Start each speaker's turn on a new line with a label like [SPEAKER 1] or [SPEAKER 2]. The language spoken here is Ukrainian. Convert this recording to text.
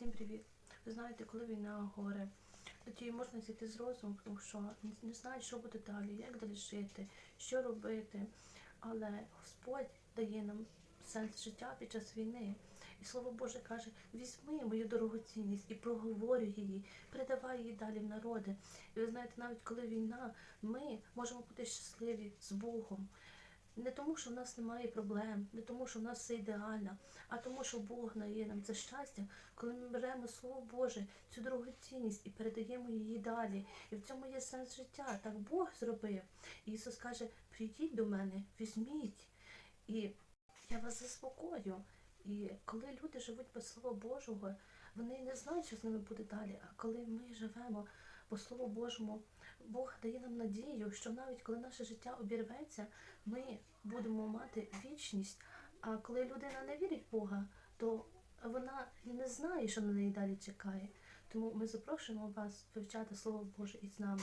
[SPEAKER 1] Всім привіт! Ви знаєте, коли війна горе, тоді можна зійти з розуму, тому що не, знають, що буде далі, як далі жити, що робити. Але Господь дає нам сенс життя під час війни. І слово Боже каже: візьми мою дорогоцінність і проговорюй її, передавай її далі в народи. І ви знаєте, навіть коли війна, ми можемо бути щасливі з Богом. Не тому, що в нас немає проблем, не тому, що в нас все ідеально, а тому, що Бог дає нам це щастя, коли ми беремо Слово Боже, цю дорогоцінність і передаємо її далі. І в цьому є сенс життя. Так Бог зробив. І Ісус каже: прийдіть до мене, візьміть. І я вас заспокою. І коли люди живуть без Слова Божого, вони не знають, що з ними буде далі. А коли ми живемо по Слову Божому, Бог дає нам надію, що навіть коли наше життя обірветься, ми будемо мати вічність. А коли людина не вірить в Бога, то вона не знає, що на неї далі чекає. Тому ми запрошуємо вас вивчати Слово Боже із нами.